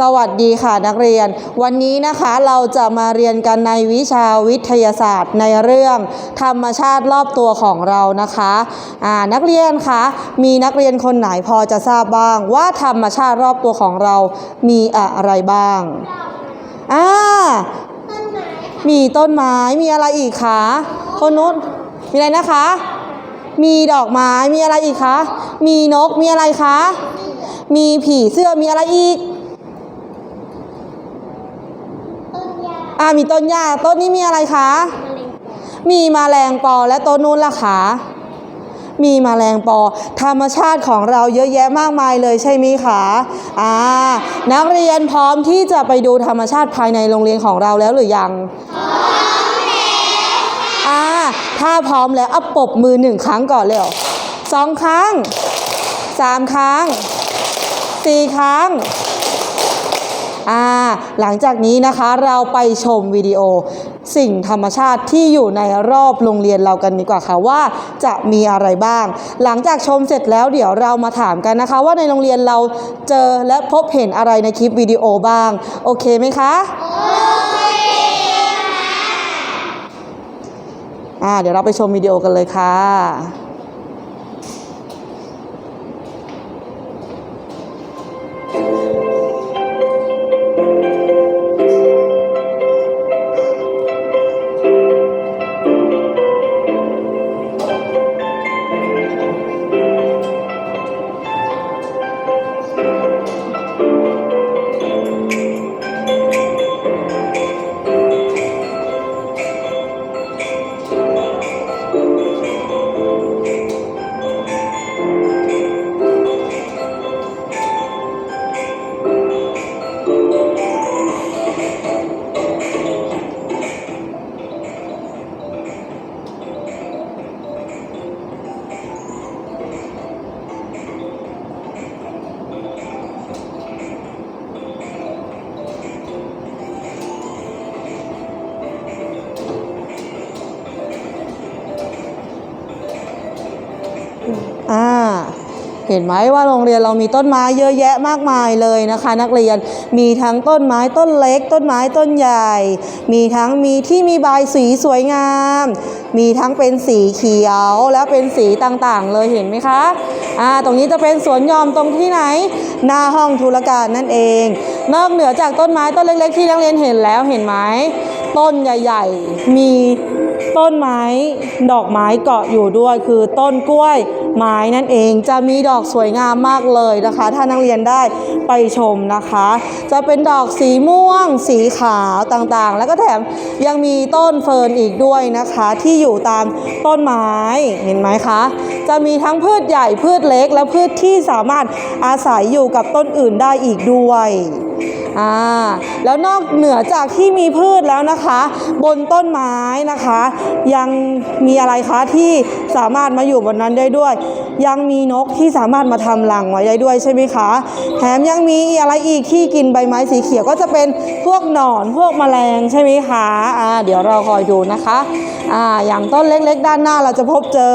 สวัสดีค่ะนักเรียน วันนี้นะคะเราจะมาเรียนกันในวิชาวิทยาศาสตร์ในเรื่อง ธรรมชาติรอบตัวของเรานะคะอ่านักเรียนคะมีนักเรียนคนไหนพอจะทราบบ้าง ว่าธรรมชาติรอบตัวของเรามีอะไรบ้างอ่ามีต้นไม้มีอะไรอีกคะคนนู้นมีอะไรนะคะ มีดอกไม้มีอะไรอีกคะมีนกมีอะไรคะมีผีเสื้อมีอะไรอีก ต้นยา อ่ามีต้นหญ้าต้นนี้มีอะไรคะมะเร็งปอดมีแมลงปอและต้นนู้นล่ะคะมีแมลงปอ ธรรมชาติของเราเยอะแยะมากมายเลยใช่ไหมคะอ่านักเรียนพร้อมที่จะไปดูธรรมชาติภายในโรงเรียนของเราแล้วหรือยังพร้อมแล้วอ่าถ้าพร้อมแล้วเอาปรบมือหนึ่งครั้งก่อนเร็วสองครั้งสามครั้งสี่ครั้ง อ่าหลังจากนี้นะคะเราไปชมวิดีโอ สิ่งธรรมชาติที่อยู่ในรอบโรงเรียนเรากันดีกว่าค่ะว่าจะมีอะไรบ้าง หลังจากชมเสร็จแล้วเดี๋ยวเรามาถามกันนะคะ ว่าในโรงเรียนเราเจอและพบเห็นอะไรในคลิปวิดีโอบ้าง โอเคไหมคะอ่าเดี๋ยวเราไปชมวิดีโอกันเลยค่ะ เห็นไหมว่าโรงเรียนเรามีต้นไม้เยอะแยะมากมายเลยนะคะ นักเรียนมีทั้งต้นไม้ต้นเล็ก ต้นไม้ต้นใหญ่ มีทั้งมีที่มีใบสีสวยงาม มีทั้งเป็นสีเขียวและเป็นสีต่างๆ เลยเห็นไหมคะอ่าตรงนี้จะเป็นสวนยอมตรงที่ไหน หน้าห้องธุรการนั่นเอง นอกเหนือจากต้นไม้ต้นเล็ก ๆ ที่นักเรียนเห็นแล้วเห็นไหมต้นใหญ่ ๆ มีต้นไม้ดอกไม้เกาะอยู่ด้วยคือต้นกล้วยไม้นั่นเองจะมีดอกสวยงามมากเลยนะคะ ถ้านักเรียนได้ไปชมนะคะ จะเป็นดอกสีม่วง สีขาวต่างๆ แล้วก็แถมยังมีต้นเฟิร์นอีกด้วยนะคะ ที่อยู่ตามต้นไม้เห็นไหมคะ จะมีทั้งพืชใหญ่พืชเล็ก และพืชที่สามารถอาศัยอยู่กับต้นอื่นได้อีกด้วยอ่าแล้วนอกเหนือจากที่มีพืชแล้วนะคะ บนต้นไม้นะคะ ยังมีอะไรคะที่สามารถมาอยู่บนนั้นได้ด้วยยังมีนกที่สามารถมาทำรังไว้ได้ด้วยใช่ไหมคะ แถมยังมีอะไรอีกที่กินใบไม้สีเขียวก็จะเป็นพวกหนอนพวกแมลงใช่ไหมคะอ่าเดี๋ยวเราคอยดูนะคะอ่าอย่างต้นเล็กๆ ด้านหน้าเราจะพบเจอ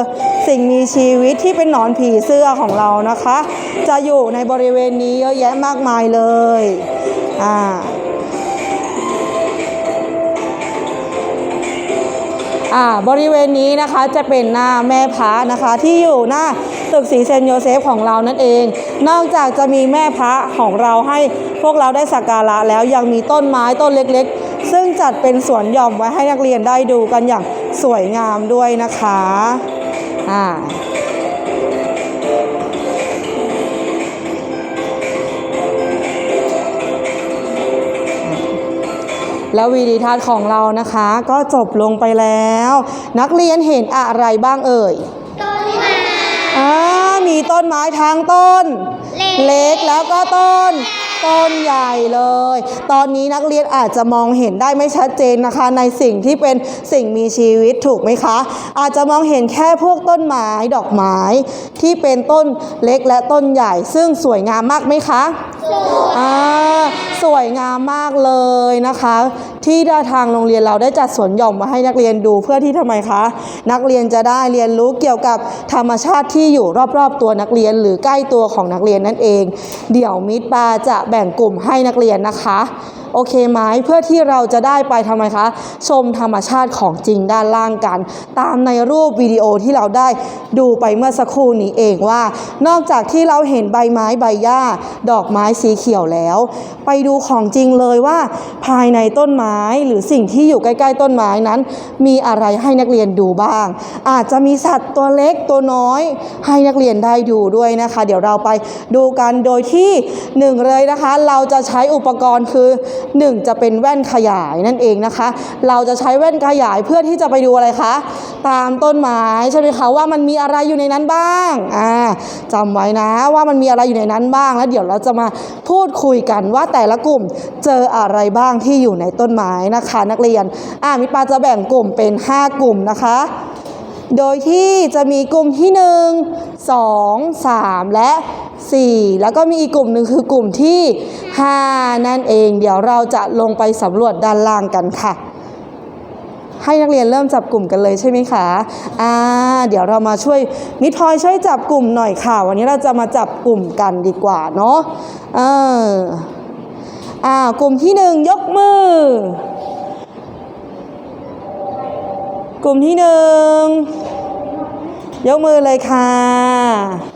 สิ่งมีชีวิตที่เป็นหนอนผีเสื้อของเรานะคะ จะอยู่ในบริเวณนี้เยอะแยะมากมายเลยอ่า อ่าบริเวณนี้นะคะจะเป็นหน้าแม่พระนะคะที่อยู่หน้าตึกสีเซนโยเซฟของเรานั่นเอง นอกจากจะมีแม่พระของเราให้พวกเราได้สักการะแล้วยังมีต้นไม้ต้นเล็กๆ ซึ่งจัดเป็นสวนหย่อมไว้ให้นักเรียนได้ดูกันอย่างสวยงามด้วยนะคะอ่า แล้ววีดีทัศน์ของเรานะคะ ก็จบลงไปแล้ว นักเรียนเห็นอะไรบ้างเอ่ยต้นไม้อ่ามีต้นไม้ทั้งต้น เล็กเล็กแล้วก็ต้น ต้นใหญ่เลย ตอนนี้นักเรียนอาจจะมองเห็นได้ไม่ชัดเจนนะคะ ในสิ่งที่เป็นสิ่งมีชีวิตถูกไหมคะ อาจจะมองเห็นแค่พวกต้นไม้ดอกไม้ที่เป็นต้นเล็กและต้นใหญ่ ซึ่งสวยงามมากไหมคะสอ่าสวยงามมากเลยนะคะ ที่ทางโรงเรียนเราได้จัดสวนหย่อมมาให้นักเรียนดูเพื่อที่ทำไมคะ นักเรียนจะได้เรียนรู้เกี่ยวกับธรรมชาติที่อยู่รอบๆ ตัวนักเรียนหรือใกล้ตัวของนักเรียนนั่นเอง เดี๋ยวมิตรปาจะแแบ่งกลุ่มให้นักเรียนนะคะ โอเคไหมเพื่อที่เราจะได้ไปทำไมคะ ชมธรรมชาติของจริงด้านล่างกัน ตามในรูปวิดีโอที่เราได้ดูไปเมื่อสักครู่นี้เองว่า นอกจากที่เราเห็นใบไม้ใบหญ้า ดอกไม้สีเขียวแล้ว ไปดูของจริงเลยว่า ภายในต้นไม้หรือสิ่งที่อยู่ใกล้ ๆ ต้นไม้นั้น มีอะไรให้นักเรียนดูบ้าง อาจจะมีสัตว์ตัวเล็กตัวน้อย ให้นักเรียนได้ดูด้วยนะคะ เดี๋ยวเราไปดูกันโดยที่หนึ่งเลยนะคะ เราจะใช้อุปกรณ์คือหนึ่งจะเป็นแว่นขยายนั่นเองนะคะ เราจะใช้แว่นขยายเพื่อที่จะไปดูอะไรคะ ตามต้นไม้ใช่ไหมคะว่ามันมีอะไรอยู่ในนั้นบ้างอ่าจำไว้นะว่ามันมีอะไรอยู่ในนั้นบ้าง แล้วเดี๋ยวเราจะมาพูดคุยกันว่าแต่ละกลุ่มเจออะไรบ้างที่อยู่ในต้นไม้นะคะ นักเรียนอ่ามิปาจะแบ่งกลุ่มเป็น 5 กลุ่มนะคะ โดยที่จะมีกลุ่มที่ 1 2 3 และ 4 แล้วก็มีอีกกลุ่มหนึ่งคือกลุ่มที่ 5 นั่นเอง เดี๋ยวเราจะลงไปสำรวจด้านล่างกันค่ะ ให้นักเรียนเริ่มจับกลุ่มกันเลยใช่ไหมคะอ่าเดี๋ยวเรามาช่วยมิดพลอยช่วยจับกลุ่มหน่อยค่ะ วันนี้เราจะมาจับกลุ่มกันดีกว่าเนาะเอออ่ากลุ่มที่หนึ่งยกมือ กลุ่มที่หนึ่งยกมือเลยค่ะ